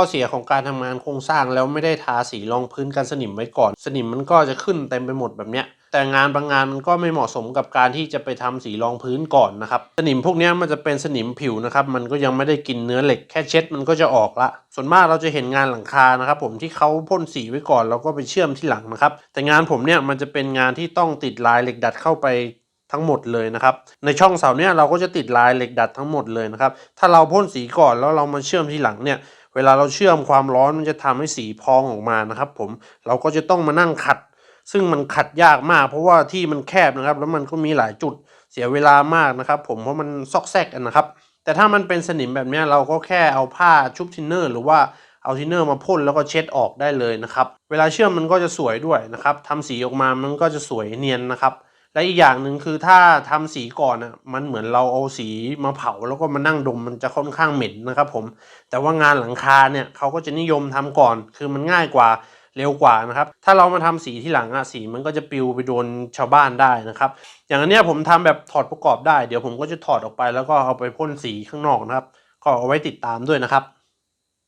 ข้อเสียของการทำงานโครงสร้างแล้วไม่ได้ทาสีรองพื้นกันสนิมไว้ก่อน สนิมมันก็จะขึ้นเต็มไปหมดแบบเนี้ยแต่งานบางงานมันก็ไม่เหมาะสมกับการที่จะไปทำสีรองพื้นก่อนนะครับ สนิมพวกนี้มันจะเป็นสนิมผิวนะครับ มันก็ยังไม่ได้กินเนื้อเหล็กแค่เช็ดมันก็จะออกละ ส่วนมากเราจะเห็นงานหลังคานะครับผมที่เขาพ่นสีไว้ก่อนแล้วก็ไปเชื่อมที่หลังนะครับ แต่งานผมเนี่ยมันจะเป็นงานที่ต้องติดลายเหล็กดัดเข้าไปทั้งหมดเลยนะครับ ในช่องเสาเนี่ยเราก็จะติดลายเหล็กดัดทั้งหมดเลยนะครับ ถ้าเราพ่นสีก่อนแล้วเรามาเชื่อมที่หลังเนี่ย วลาเราเชื่อมความร้อนมันจะทำให้สีพองออกมานะครับผมเราก็จะต้องมานั่งขัด ซึ่งมันขัดยากมาก เพราะว่าที่มันแคบนะครับ แล้วมันก็มีหลายจุดเสียเวลามากนะครับ ผมเพราะมันซอกแซกกันนะครับ แต่ถ้ามันเป็นสนิมแบบนี้เราก็แค่เอาผ้าชุบทินเนอร์ หรือว่าเอาทินเนอร์มาพ่นแล้วก็เช็ดออกได้เลยนะครับ เวลาเชื่อมมันก็จะสวยด้วยนะครับทำสีออกมามันก็จะสวยเนียนนะครับ และอีกอย่างหนึ่งคือถ้าทำสีก่อนอะมันเหมือนเราเอาสีมาเผาแล้วก็มานั่งดมมันจะค่อนข้างเหม็นนะครับผมแต่ว่างานหลังคาเนี่ยเขาก็จะนิยมทำก่อน คือมันง่ายกว่าเร็วกว่านะครับ ถ้าเรามาทำสีที่หลังอะสีมันก็จะปิวไปโดนชาวบ้านได้นะครับ อย่างอันเนี้ยผมทำแบบถอดประกอบได้ เดี๋ยวผมก็จะถอดออกไปแล้วก็เอาไปพ่นสีข้างนอกนะครับ ก็เอาไว้ติดตามด้วยนะครับ